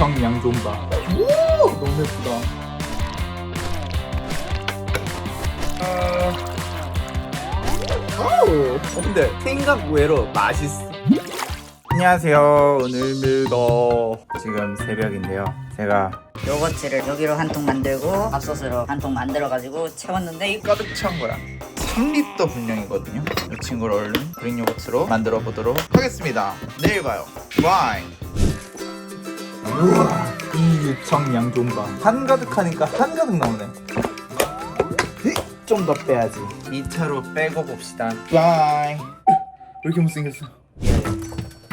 양존바. 오 너무 예쁘다. 오, 어, 근데 생각 외로 맛있어. 안녕하세요. 오늘입니다. 지금 새벽인데요. 제가 요거트를 여기로 한 통 만들고 밥솥으로 한 통 만들어가지고 채웠는데 이 가득 찬 거야. 3리터 분량이거든요. 이 친구를 얼른 그린 요거트로 만들어 보도록 하겠습니다. 내일 봐요. 바이. 우와, 이 유청 양존바. 한 가득하니까 한 가득 나오네. 좀 더 빼야지. 2차로 빼고 봅시다. 바이. 왜 이렇게 못생겼어?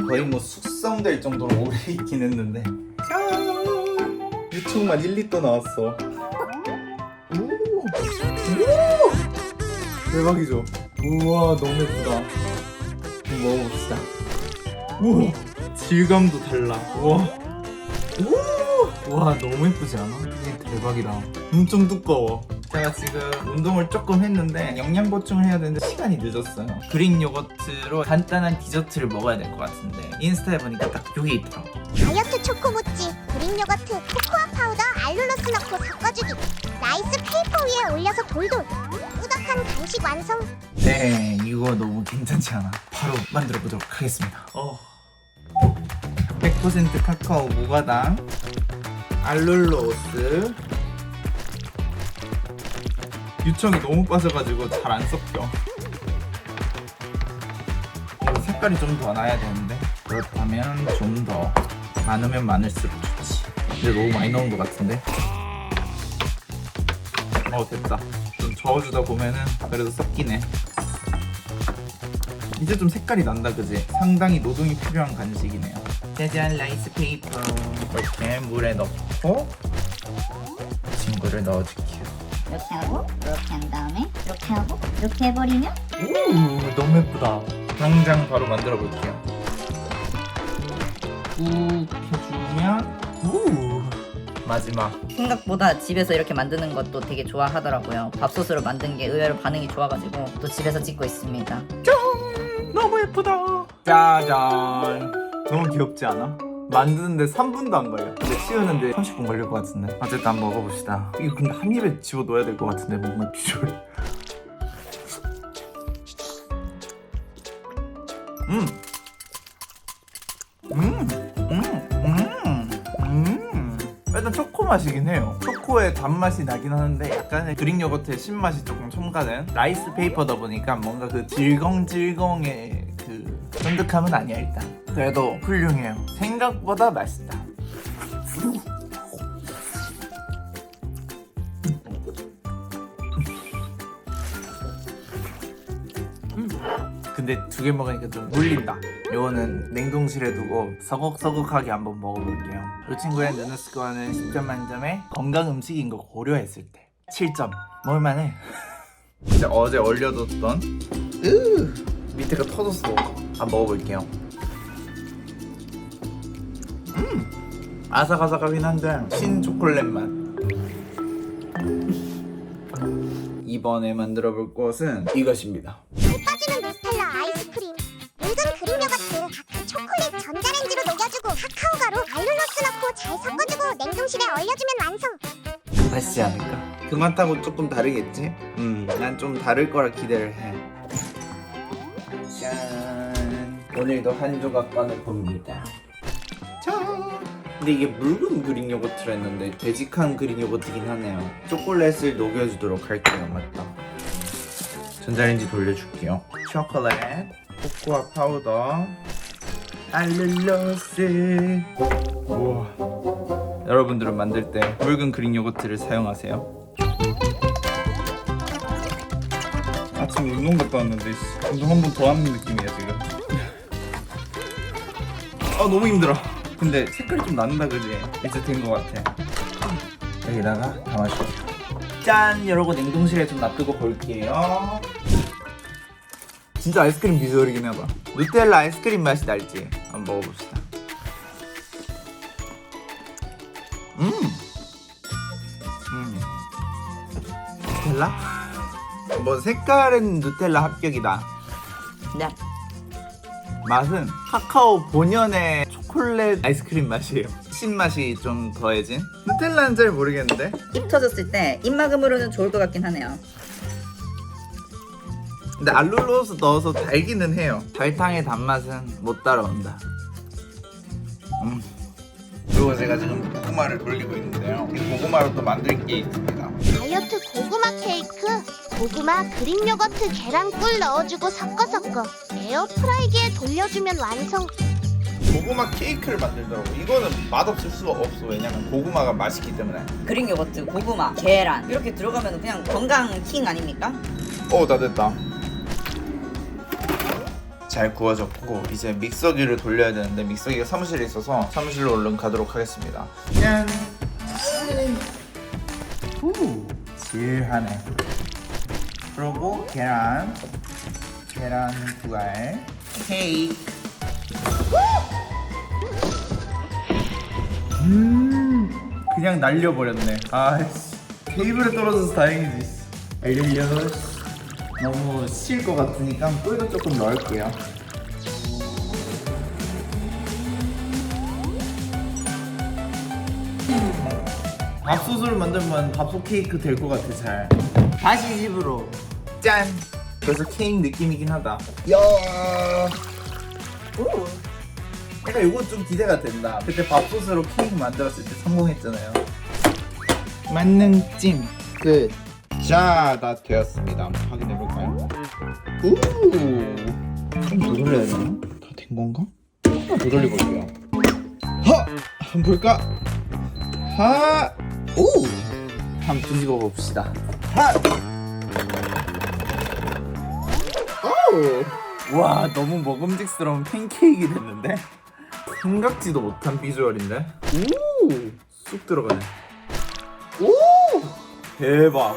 거의 뭐 숙성될 정도로 오래 있긴 했는데. 짠! 유청만 1리터 나왔어. 오! 오! 대박이죠? 우와 너무 예쁘다 먹어봅시다 우와 질감도 달라 우와 우와 너무 예쁘지 않아? 이게 대박이다 엄청 두꺼워 제가 지금 운동을 조금 했는데 영양 보충을 해야 되는데 시간이 늦었어요 그릭 요거트로 간단한 디저트를 먹어야 될 것 같은데 인스타에 보니까 딱 여기 있더라고 다이어트 초코모찌, 그린 요거트, 코코아 파우더, 알룰로스 넣고 섞어주기 라이스 페이퍼 위에 올려서 돌돌 꾸덕한 간식 완성 네, 이거 너무 괜찮지 않아? 바로 만들어 보도록 하겠습니다. 어. 100% 카카오 무가당, 알룰로스. 유청이 너무 빠져가지고 잘 안 섞여. 어, 색깔이 좀 더 나야 되는데 그렇다면 좀 더 많으면 많을수록 좋지. 근데 너무 많이 넣은 것 같은데. 어 됐다. 좀 저어주다 보면은 그래도 섞이네. 이제 좀 색깔이 난다 그지? 상당히 노동이 필요한 간식이네요. 짜잔 라이스 페이퍼 이렇게 물에 넣고 친구를 넣어줄게요. 이렇게 하고 이렇게 한 다음에 이렇게 하고 이렇게 해버리면 오 너무 예쁘다. 당장 바로 만들어 볼게요. 꾹 해주면 오 마지막 생각보다 집에서 이렇게 만드는 것도 되게 좋아하더라고요 밥솥으로 만든 게 의외로 반응이 좋아가지고 또 집에서 찍고 있습니다 너무 예쁘다. 짜잔. 너무 귀엽지 않아? 만드는데 3분도 안 걸려. 근데 치우는데 30분 걸릴 것 같은데. 어쨌든 한번 먹어봅시다. 이거 근데 한 입에 집어 넣어야 될 것 같은데 뭔가 비주얼. 음. 음. 음. 음. 음. 일단 초코 맛이긴 해요. 초코의 단맛이 나긴 하는데 약간의 그릭 요거트의 신맛이 조금 첨가된 라이스 페이퍼다 보니까 뭔가 그 질겅질겅의 그 쫀득함은 아니야 일단. 그래도 훌륭해요. 생각보다 맛있다. 음. 근데 두 개 먹으니까 좀 물린다. 요거는 냉동실에 두고 서걱서걱하게 한번 먹어볼게요. 이 친구의 누누 스코어는 10점 만점에 건강 음식인 거 고려했을 때 7점. 먹을만해. 이제 어제 얼려뒀던 으 밑에가 터졌어. 한번 먹어볼게요. 아삭아삭하긴 한데 신 초콜릿 맛. 이번에 만들어 볼 것은 이것입니다. 잘 빠지는 누텔라 아이스크림 은근 요거트 다크 초콜릿 전자레인지로 녹여주고 카카오 가루 알룰로스 넣고 잘 섞어주고 냉동실에 얼려주면 완성 맛있지 않을까? 그 맛하고 조금 다르겠지? 음, 난 좀 다를 거라 기대를 해. 짠. 오늘도 한 조각 꺼내 봅니다. 짠. 근데 이게 묽은 그릭 요거트를 했는데 되직한 그릭 요거트긴 하네요. 초콜릿을 녹여주도록 할게요. 맞다. 전자레인지 돌려줄게요. 초콜릿, 코코아 파우더, 알룰로스. 우와. 여러분들은 만들 때 묽은 그릭 요거트를 사용하세요. 아침 운동 갔다 왔는데 씨, 운동 한 번 더 하는 느낌이야 지금. 아 너무 힘들어. 근데 색깔이 좀 난다 그지? 이제 된 것 같아. 여기다가 담아줄게요. 짠! 이러고 냉동실에 좀 놔두고 볼게요. 진짜 아이스크림 비주얼이긴 하다. 누텔라 아이스크림 맛이 날지 한번 먹어봅시다. 음. 음. 누텔라? 뭐 색깔은 누텔라 합격이다. 네 맛은 카카오 본연의 초콜릿 아이스크림 맛이에요. 신맛이 좀 더해진. 누텔라는 잘 모르겠는데. 입 터졌을 때 입막음으로는 좋을 것 같긴 하네요. 근데 알룰로스 넣어서 달기는 해요. 설탕의 단맛은 못 따라온다. 음. 그리고 제가 지금 고구마를 돌리고 있는데요. 이 고구마로 또 만들 게 있습니다. 다이어트 고구마 케이크 고구마 그릭 요거트 계란 꿀 넣어주고 섞어 섞어 에어프라이기에 돌려주면 완성 고구마 케이크를 만들더라고. 이거는 맛없을 수가 없어. 왜냐면 고구마가 맛있기 때문에. 그릭 요거트, 고구마, 계란 이렇게 들어가면 그냥 건강 킹 아닙니까? 어, 다 됐다. 잘 구워졌고 이제 믹서기를 돌려야 되는데 믹서기가 사무실에 있어서 사무실로 얼른 가도록 하겠습니다. 짠. 후, 질하네. 그리고 계란, 계란 두 알, 케이크. 음, 그냥 날려버렸네. 아이씨, 테이블에 떨어져서 다행이지. 알려려. 너무 실 것 같으니까 꿀도 조금 넣을게요. 밥솥으로 만들면 밥솥 케이크 될 것 같아 잘. 다시 집으로 짠. 그래서 케이크 느낌이긴 하다. 야. 오. 약간 이거 좀 기대가 된다. 그때 밥솥으로 케이크 만들었을 때 성공했잖아요. 만능 찜 끝. 자, 다 되었습니다. 한번 확인해 볼까요? 오, 좀더 돌려야 되나? 다 된 건가? 하나 더 돌려볼게요. 하, 한번 볼까? 하, 오, 한번 뒤집어 봅시다. 하, 와, 너무 먹음직스러운 팬케이크 됐는데? 생각지도 못한 비주얼인데? 오, 쑥 들어가네. 오, 대박.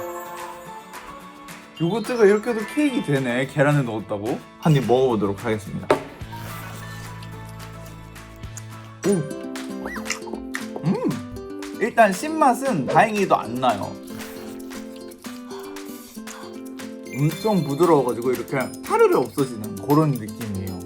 요거트가 이렇게도 케이크 되네. 계란을 넣었다고. 한 입 먹어보도록 하겠습니다. 오. 음. 일단 신맛은 다행히도 안 나요. 엄청 부드러워가지고 이렇게 타르르 없어지는 그런 느낌이에요.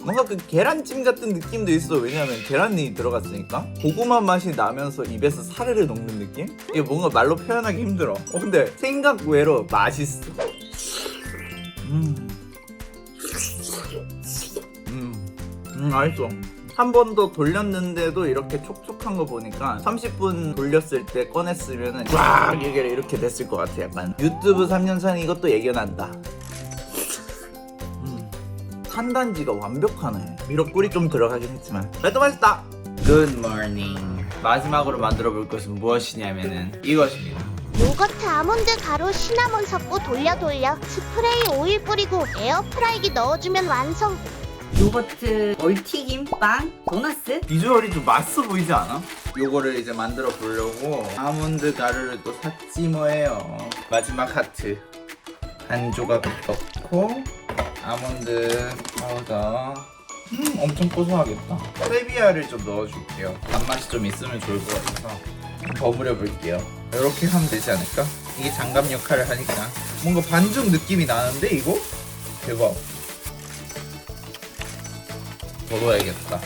뭔가 그 계란찜 같은 느낌도 있어. 왜냐면 계란이 들어갔으니까. 고구마 맛이 나면서 입에서 사르르 녹는 느낌? 이게 뭔가 말로 표현하기 힘들어. 어, 근데 생각 외로 맛있어. 음. 음. 음, 맛있어. 한 번 더 돌렸는데도 이렇게 촉촉한 거 보니까 30분 돌렸을 때 꺼냈으면은 쫙 이게 이렇게 됐을 것 같아 약간 유튜브 3년 산 이것도 예견한다 음. 탄단지가 완벽하네. 미역꿀이 좀 들어가긴 했지만 그래도 맛있다. Good morning. 마지막으로 만들어 볼 것은 무엇이냐면은 이것입니다. 요거트 아몬드 가루 시나몬 섞고 돌려 돌려 스프레이 오일 뿌리고 에어프라이기 넣어주면 완성 요거트, 얼튀김, 빵, 도나스? 비주얼이 좀 맛있어 보이지 않아? 요거를 이제 만들어 보려고 아몬드 가루를 또 샀지 뭐예요. 마지막 하트 한 조각 넣고 아몬드 파우더. 음, 엄청 고소하겠다. 스테비아를 좀 넣어줄게요. 단맛이 좀 있으면 좋을 것 같아서 버무려 볼게요. 이렇게 하면 되지 않을까? 이게 장갑 역할을 하니까 뭔가 반죽 느낌이 나는데 이거 대박. 더 넣어야겠다.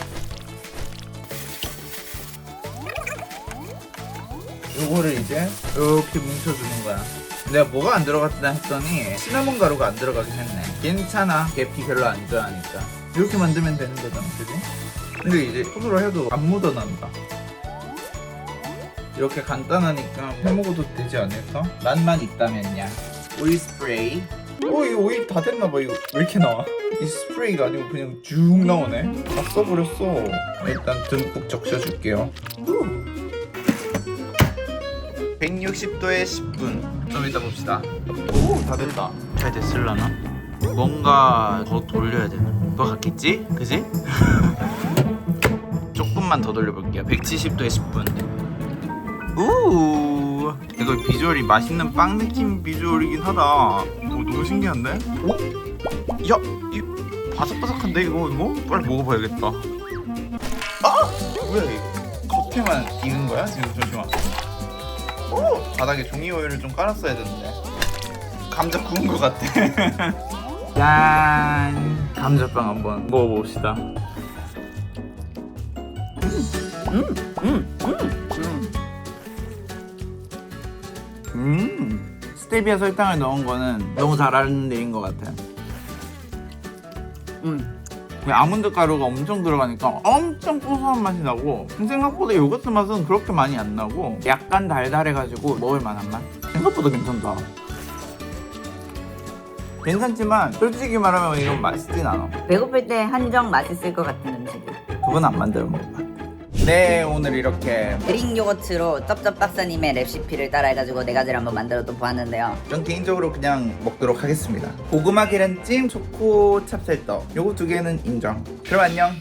요거를 이제 이렇게 뭉쳐주는 거야. 내가 뭐가 안 들어갔다 했더니 시나몬 가루가 안 들어가긴 했네. 괜찮아. 계피 별로 안 좋아하니까. 이렇게 만들면 되는 거잖아, 그지? 근데 이제 손으로 해도 안 묻어난다. 이렇게 간단하니까 해 먹어도 되지 않을까? 맛만 있다면야. 오일 스프레이. 어, 이거 오일 다 됐나 봐. 이거 왜 이렇게 나와? 이 스프레이가 아니고 그냥 쭉 나오네. 다 써버렸어. 일단 듬뿍 적셔줄게요. 160도에 10분. 좀 이따 봅시다. 오, 다 됐다. 잘 됐을라나? 뭔가 더 돌려야 되나? 더 같겠지? 그지? 조금만 더 돌려볼게요. 170도에 10분. 우 이거 비주얼이 맛있는 빵 느낌 비주얼이긴 하다. 오, 너무 신기한데? 오? 야, 이 바삭바삭한데 이거 이거? 빨리 먹어봐야겠다. 아! 뭐야 이거? 겉에만 익은 거야? 지금 잠시만. 오! 바닥에 종이 오일을 좀 깔았어야 되는데 감자 구운 것 같아 짠 감자빵 한번 먹어봅시다 음 스테비아 설탕을 넣은 거는 너무 잘하는 일인 것 같아요 음. 그냥 아몬드 가루가 엄청 들어가니까 엄청 고소한 맛이 나고 생각보다 요거트 맛은 그렇게 많이 안 나고 약간 달달해가지고 먹을 만한 맛? 생각보다 괜찮다. 괜찮지만 솔직히 말하면 이건 맛있진 않아. 배고플 때 한정 맛있을 것 같은 음식이. 그건 안 만들어 먹어봐 네 오늘 이렇게. 그릭 요거트로 쩝쩝 박사님의 레시피를 따라해가지고 네 가지를 한번 만들어 또 보았는데요. 전 개인적으로 그냥 먹도록 하겠습니다. 고구마 계란찜 초코 찹쌀떡. 요거 두 개는 인정. 그럼 안녕